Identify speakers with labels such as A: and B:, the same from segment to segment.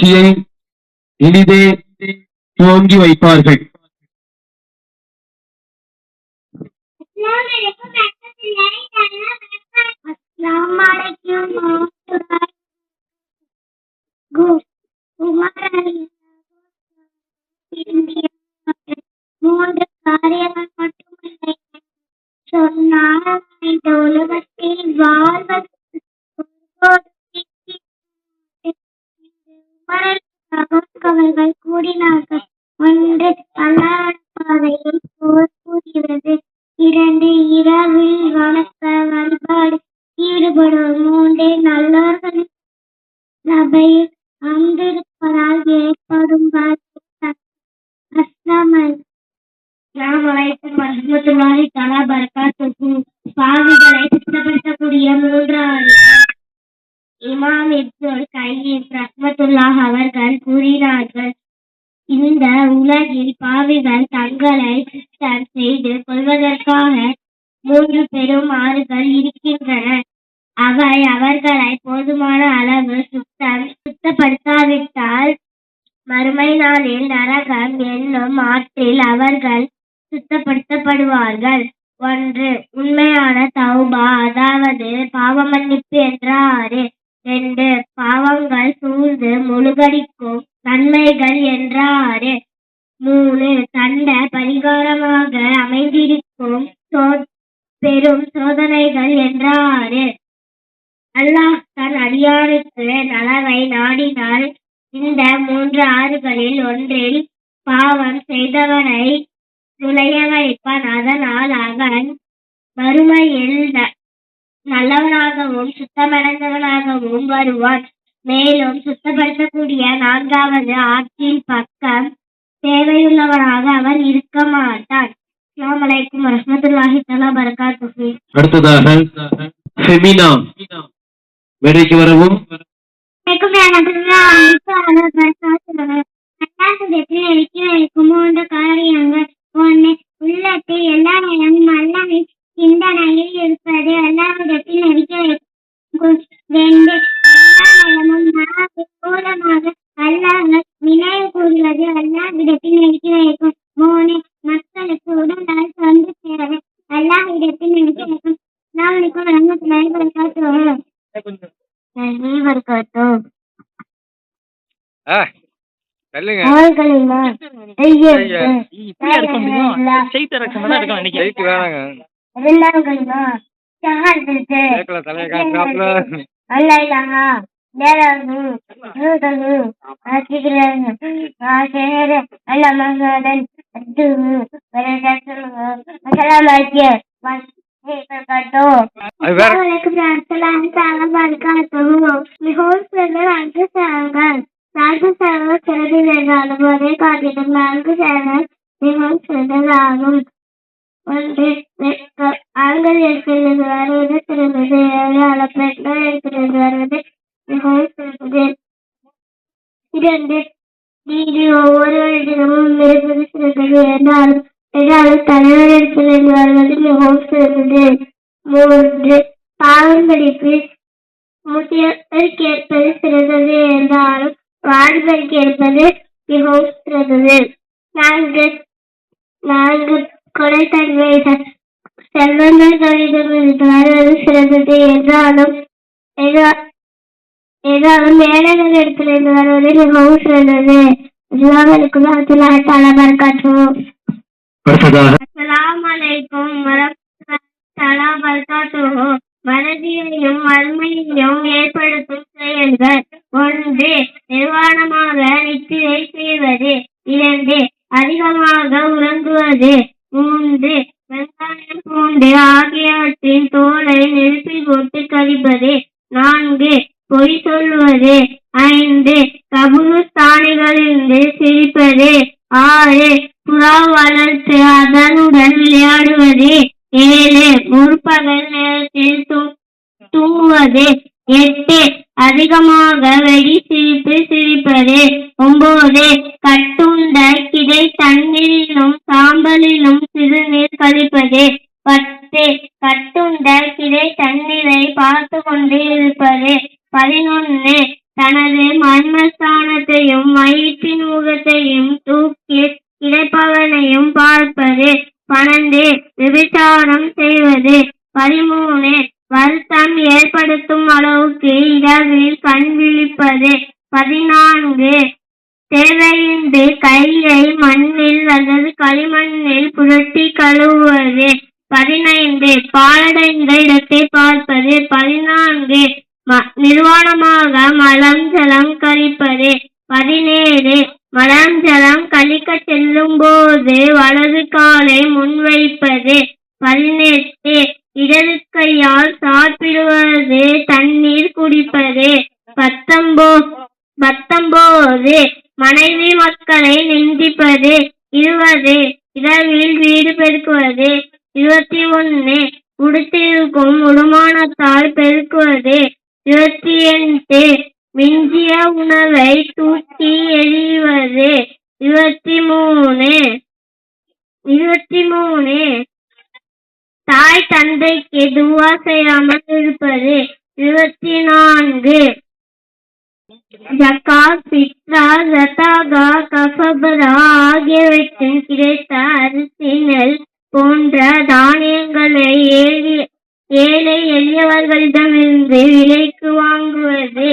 A: நிகழ்ச்சியை இனிதே துவங்கி வைப்பார்கள்
B: மூன்று காரியங்கள் மட்டுமில்லை சொன்னால் இந்த உலகத்தில் வாழ்வது உமரலுக்காக அவர்கள் கூடினார்கள் ஒன்று சுத்தப்படுத்தப்படுவார்கள். ஒன்று உண்மையான தௌபா அதாவது பாவ மன்னிப்பு என்றாறு ரெண்டு பாவங்கள் சூழ்ந்து முழுகடிக்கும் நன்மைகள் என்றாறு மூணு தண்ட பரிகாரமாக அமைந்திருக்கும் சோ- பெரும் சோதனைகள் என்றாறு அல்லாஹ் தன் அடியாருக்கு நலவை நாடினால் இந்த மூன்று ஆறுகளில் ஒன்றில் பாவம் செய்தவனை நுழைய வைப்பான் அதனால் அவன் மறுமையில் நல்லவனாகவும் சுத்தமடைந்தவனாகவும் வருவான் மேலும் சுத்தப்படுத்தக்கூடிய நான்காவது ஆற்றின் பக்கம் தேவையுள்ளவனாக அவன் இருக்க மாட்டான் அஸ்ஸலாமு அலைக்கும் வரஹ்மத்துல்லாஹி தஆலா பரகாத்துஹு
A: அடுத்ததாக ஃபெமினா மேடைக்கு வரவும்
B: இறக்கி வைக்கும் மூன்று காரியங்கள் ஒன்று உள்ளத்தில் எல்லா நேரமும் அல்லாஹ்வின் சிந்தனையில் இருப்பது அல்லாஹ்விடத்தில் இறக்கி வைக்கும். ரெண்டு எல்லா நேரமும் மூலமாக அல்லாஹ் நினைவு கூறுவது அல்லாஹ்விடத்தில் இறக்கி வைக்கும். மூணு மக்களுக்கு உடலால் சொந்து சேரது அல்லாஹ்விடத்தில் இறக்கி வைக்கும். வரஹ்மத்துல்லாஹி வபரகாத்துஹு நன்றி வணக்கம்
C: ஆ.
D: இப்படியா இருக்க முடியும் செய்தி ரகசம் தான் இருக்கும் நினைக்கிறேன்
C: ஜெயிக்கு வேணாங்க
B: இரண்டாங்களிமா ஷஹாதத்து
C: கேட்கல தலையை காட்டுறாப்புல
B: அல்லைலாஹா நேராகு நூதகு ஆசிக்கிறாங்க ஆசேர அல்ல அஸ்ஸலாமு அலைக்கும்
C: வேற
B: மிகவும் சிறந்த நான்கு சேனல்கள் சிறந்தது என்றாலும் ஒரே காட்டிலும் நான்கு சேனல் மிகவும் சிறந்ததாகும் ஒன்று வெட்கம். ஆண்கள் இருக்கிறது வருவது சிறந்தது ஆனால் பெண்கள் இருக்கிறது வருவது மிகவும் சிறந்தது இரண்டு நீதி ஒவ்வொருவரிடமும் இருப்பது சிறந்தது என்றாலும் என்றாலும் தலைவர் இருக்கிறது வருவது மிகவும் சிறந்தது மூன்று பாவம் படிப்பு முதியவருக்கு ஏற்பது சிறந்தது என்றாலும் வாலிபருக்கு ஏற்பது மிகவும் சிறந்தது. நான்கு நான்கு கொலைத்தன்மை செல்வந்தர்களிடமிருந்து வருவது சிறந்தது என்றாலும் என்றா- என்றாலும் ஏழைகளிடத்திலிருந்து வருவது மிகவும் சிறந்தது. இஸ்லாமிற்கு அல்லாஹ் தஆலா பரக்காத்துஹு
A: அடுத்ததாக
B: அஸ்ஸலாமு அலைக்கும் வரஹ்மத்துல்லாஹி வபரகாத்துஹு மறதியையும் வறுமையையும் ஏற்படுத்தும் செயல்கள் ஒன்று. நிர்வாணமாக நித்திரை செய்வது. இரண்டு அதிகமாக உறங்குவது. மூன்று வெங்காயம் பூண்டு ஆகியவற்றின் தோலை நெருப்பில் போட்டு கழிப்பது. நான்கு பொய் சொல்வது. ஐந்து கபுஸ்தானிகளிலிருந்து சிரிப்பது. ஆறு புறா வளர்த்து அதனுடன் விளையாடுவது. ஏழு முற்பகல் நேரத்தில் தூங்குவது எட்டு. அதிகமாக வெடி சிரிப்பு சிரிப்பது ஒன்பது கட்டுண்ட கிடை தண்ணீரிலும் சாம்பலிலும் சிறுநீர் கழிப்பது பத்து. கட்டுண்ட கிடை தண்ணீரை பார்த்து கழுவுவது. பதினைந்து பாலடைந்த இடத்தை பார்ப்பது. பதினான்கு நிர்வாணமாக மலம் ஜலம் கழிப்பது. பதினேழு மலம் ஜலம் கழிக்க செல்லும் போது வலது காலை முன்வைப்பது. பதினெட்டு இடது கையால் சாப்பிடுவது. தண்ணீர் குடிப்பது. பத்தொன்போ பத்தொன்போது மனைவி மக்களை நிந்திப்பது. இருபது இரவில் வீடு பெருக்குவது. இருபத்தி ஒன்னு உடுத்திருக்கும் உடுமானத்தால் பெருக்குவது. இருபத்தி எட்டு மிஞ்சிய உணவை தூக்கி எறிவது. இருபத்தி மூணு இருபத்தி மூணு தாய் தந்தைக்கு துவா செய்யாமல் இருப்பது. இருபத்தி நான்கு ஜக்கா பித்ரா ஜதாகா கஃபபரா ஆகியவற்றில் கிடைத்த அரிசி நெல் போன்ற தானியங்களை ஏழை ஏழை எளியவர்களிடமிருந்து விலைக்கு வாங்குவது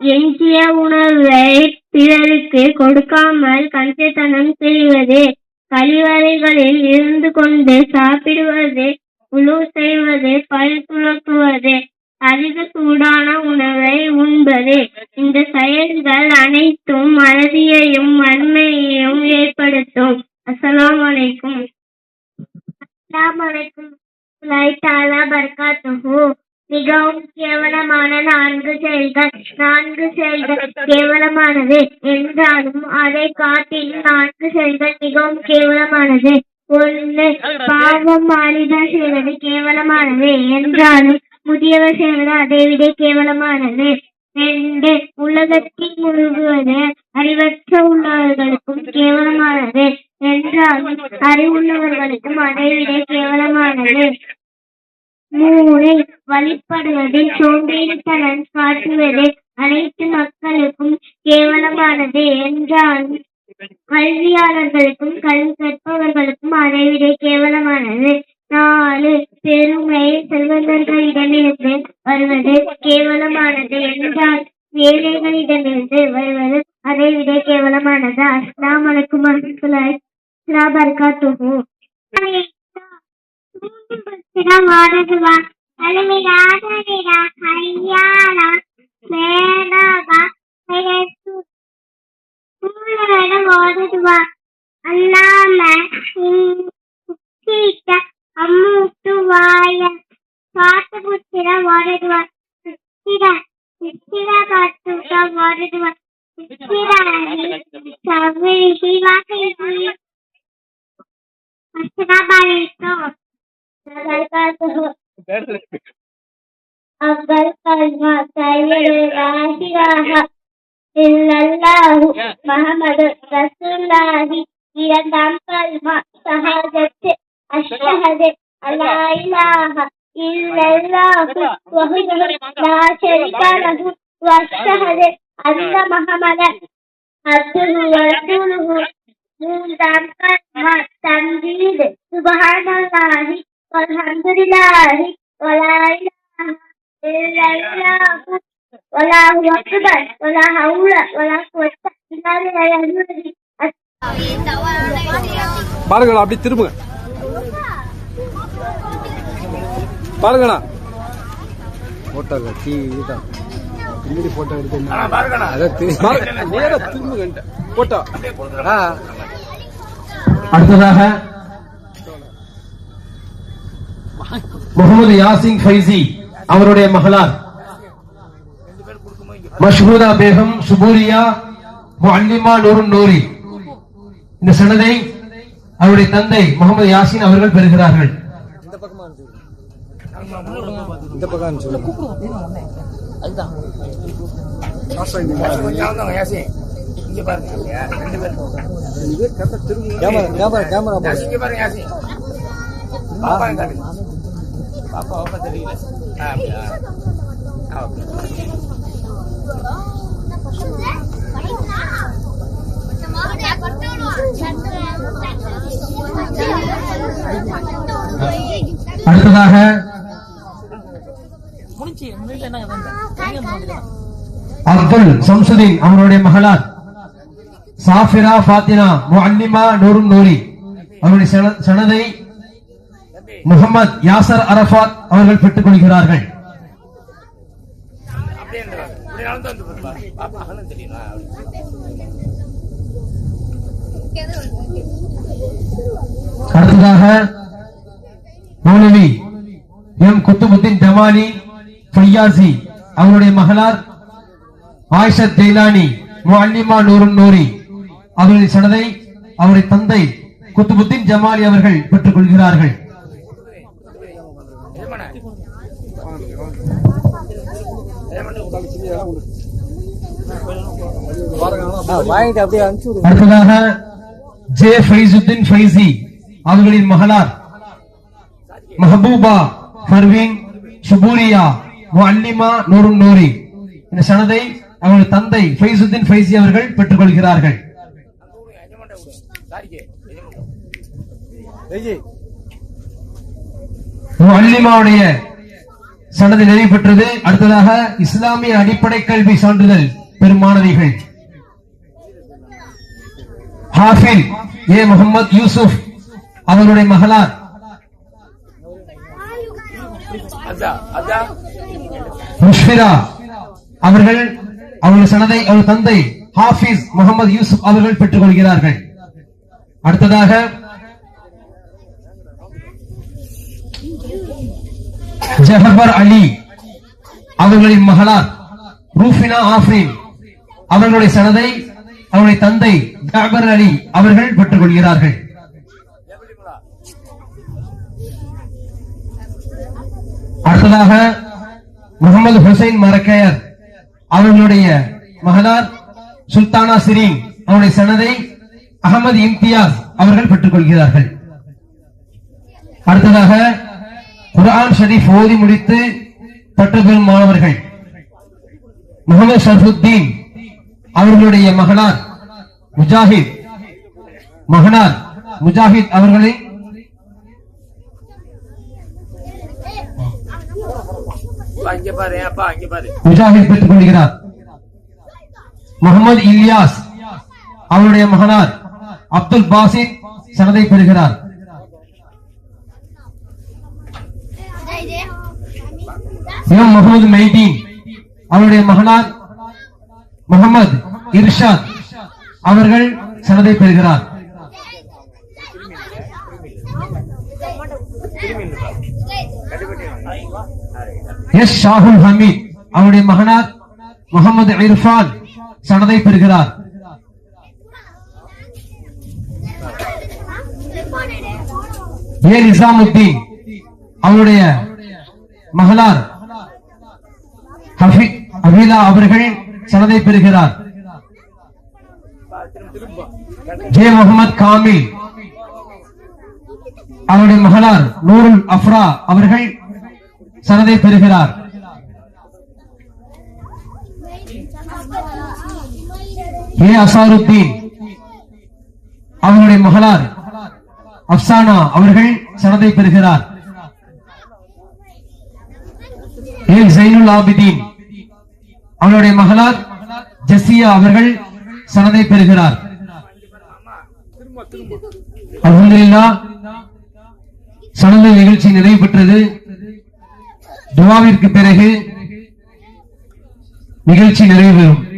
B: எஞ்சிய உணவை பிறருக்கு கொடுக்காமல் கஞ்சத்தனம் செய்வது கழிவறைகளில் இருந்து கொண்டு சாப்பிடுவது உழு செய்வது பல் துலக்குவது அதிக சூடான உணவை உண்பது. இந்த செயல்கள் அனைத்தும் மறதியையும் வன்மையையும் ஏற்படுத்தும். அஸ்லாம் வலைக்கும் அஸ்லாம் வலைக்கும் பர்காத்துஹு. மிகவும் கேவலமான நான்கு செயல்கள். நான்கு செயல்கள் கேவலமானது. என்றாலும் அதை காட்டிலும் நான்கு செயல்கள் மிகவும் கேவலமானது. ஒன்று பாவம் வாலிபர் செய்வது கேவலமானது. என்றாலும் முதியவர் செய்வது அதைவிட கேவலமானது. ரெண்டு உலகத்தின் முழுகுவது அறிவற்ற உள்ளவர்களுக்கும் கேவலமானது. என்றாலும் அறிவுள்ளவர்களுக்கும் அதைவிட கேவலமானது. மூணு வழிபடுவதில் சோம்பேறித்தனம் காட்டுவது அனைத்து மக்களுக்கும் கேவலமானது. என்றாலும் கல்வியாளர்களுக்கும் கல்வி கற்பவர்களுக்கும் அதைவிட கேவலமானது. நாலு பெருமை செல்வந்தர்களிடமிருந்து வருவது கேவலமானது என்றால் ஏழைகளிடமிருந்து வருவது அதைவிட கேவலமானது? அஸ்லாம் வலைக்கும் வரமத்துல்லாஹி வபரகாத்துஹு ஓடுதுவா அலுமிலாதனிடா ஹையாலா மேலாகா ஓடுதுவா. அல்லாம அம்முத்துவாய பாட்டு புத்திர ஓடுதுவ சித்திர சித்திர பாட்டுட ஓடுதுவ சித்திராணி சவுரி சிவாக்கி அஸ்தாபாலித்தோ அங்கல் கல்மா கையில் இரண்டாம் கல்மா சஹாஜத்து الله இரண்டாம் கல்மா ஷஹாதத் அஷ்ஹது அல்லா இலாஹ இல்லல்லாஹு வஹ்தஹு லா ஷரீக லஹு வஅஷ்ஹது அன்ன முஹம்மதன் அப்துஹு வ ரசூலுஹு மூன்றாம் கல்மா தம்ஜீத் சுப்ஹானல்லாஹி வல்ஹம்துலில்லாஹி வலா இலாஹ இல்லல்லாஹு வல்லாஹு அக்பர் வலா ஹவுல வலா குவத்த இல்லா பில்லாஹி
C: பாருங்கண்ணா அப்படி திரும்புங்க பாருங்கண்ணா.
E: போட்டோ கட்டி இதுதான். பின்னாடி போட்டோ எடுத்து அதான்
C: நேரா போட்டோ.
E: ஆ.
A: அடுத்ததாக முகமது யாசின் ஃபைசி அவருடைய மகளார். மஷ்ஹூதா பேகம் சுபூரியா முஅல்லிமா நூருன் நூரி இந்த சனதை அவருடைய தந்தை முகமது யாசின் அவர்கள் பெறுகிறார்கள்.
E: இந்த பக்கம் அதுதான் கேமரா கேமரா கேமரா பாப்பா பாப்பா தெரியல அடுத்ததாக
A: அப்துல் சம்சுதீன் அவருடைய மகளார். சாஃபிரா ஃபாத்தினா முஅல்லிமா நூருன் நூரி அவருடைய சன- சனதை முகமது யாசர் அரஃபாத் அவர்கள் பெற்றுக் கொள்கிறார்கள். அடுத்ததாக மௌலவி எம் குத்துபுத்தீன் ஜமாலி ஃபையாசி அவருடைய மகளார் ஆயிஷத் ஜெயிலானி முஅல்லிமா நூருன் நூரி. அவர்களின் சனதை அவருடைய தந்தை குத்துபுத்தீன் ஜமாலி அவர்கள் பெற்றுக் கொள்கிறார்கள். அடுத்ததாக ஜே ஃபைசுத்தீன் ஃபைசி அவர்களின் மகளார் மஹபூபா பர்வீன் சுபூரியா முஅல்லிமா நூருன் நூரி இந்த சனதை அவர்கள் தந்தை ஃபைசுத்தீன் ஃபைசி அவர்கள் பெற்றுக் கொள்கிறார்கள்
E: விஜய்
A: முஅல்லிமாவுடைய சனது நிறைவு பெற்றது. அடுத்ததாக இஸ்லாமிய அடிப்படை கல்வி சான்றிதழ் பெறும் மாணவிகள் ஹாஃபில் ஏ முகமது யூசுப் அவருடைய மகளார். முஷ்பிரா அவர்கள் அவருடைய சனதை அவர் தந்தை ஹாஃபிஸ் முகமது யூசுப் அவர்கள் பெற்றுக் கொள்கிறார்கள் அடுத்ததாக ஜஹபர் அலி அவர்களின் மகளார் ரூஃபினா ஆஃப்ரின் அவர்களுடைய சனதை அவருடைய தந்தை ஜாபர் அலி அவர்கள் பெற்றுக் கொள்கிறார்கள் அடுத்ததாக முகமது ஹுசைன் மரக்கையர் அவர்களுடைய மகனார் சுல்தானா சிரீன் அவருடைய சனதை அகமது இம்தியாஸ் அவர்கள் பெற்றுக் கொள்கிறார்கள் அடுத்ததாக குரான் ஷரீப் ஓதி முடித்து பற்று மாணவர்கள் முகமது ஷர்ஃபுத்தீன் அவர்களுடைய மகனார் முஜாஹித் மகனார் முஜாஹித் அவர்களின் பெற்றுக் கொள்கிறார் முகமது இலியாஸ் அவருடைய மகனார் அப்துல் பாசித் சனதை பெறுகிறார். இமாம் முகமது மைதீன் அவருடைய மகனார் முகமது இர்ஷாத் அவர்கள் சனதை பெறுகிறார். எஸ் ஷாகுல் ஹமீத் அவருடைய மகனார் முகமது இர்ஃபான் சனதை பெறுகிறார். ஏ நிசாமுத்தீன் அவருடைய மகளார் ஹஃபி- ஹபீலா அவர்கள் சனதை பெறுகிறார். ஜே முகமது காமில் அவருடைய மகளார் நூருல் அஃப்ரா அவர்கள் சனதை பெறுகிறார். ஏ அசாருத்தீன் அவருடைய மகளார் அப்சானா அவர்கள் சனதை பெறுகிறார். ஏ ஜைனுல் ஆபிதீன் அவருடைய மகளார் ஜசியா அவர்கள் சனதை பெறுகிறார். அப்துல்லா சனந்த நிகழ்ச்சி நிறைவு பெற்றது. துவாவிற்கு பிறகு நிகழ்ச்சி நிறைவு பெறும்